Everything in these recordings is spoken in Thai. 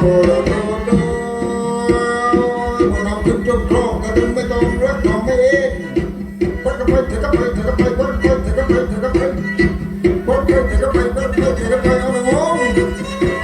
โอ้โดนโดนพอน้องขึ้นจมคลองกระดึไม่ต้องรักของไม่เองวัดก็ไปเถอะก็ไปเถอะก็ไปวัดก็ไปเถอะก็ไปเถอะกัดไปไปวัดไปเถอะก็ไปเอาหน่อยง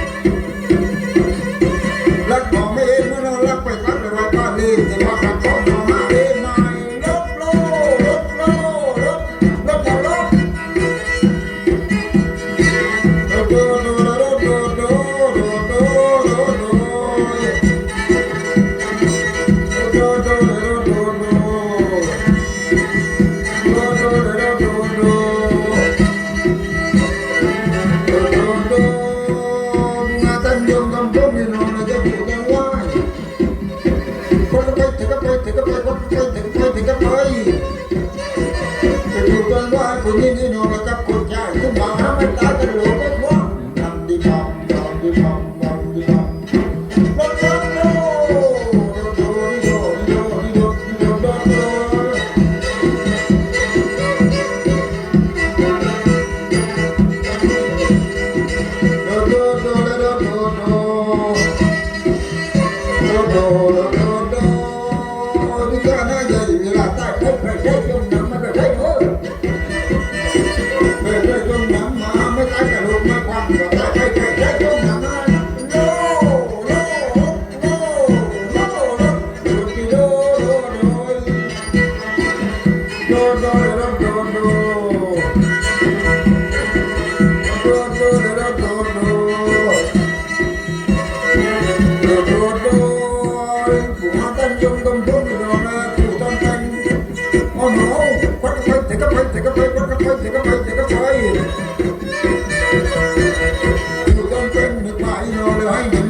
歌唱 คนเควันไฟเถก็ไฟเถก็ไฟควันไฟเถก็ไฟเถก็ไปอยู่ต้อเป็นไปนอนเลยให้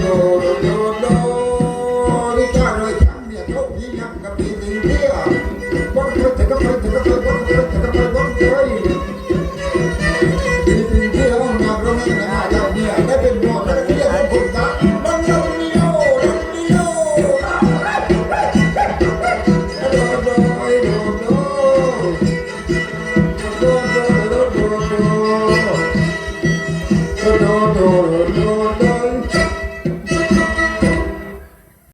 no, no, no, no.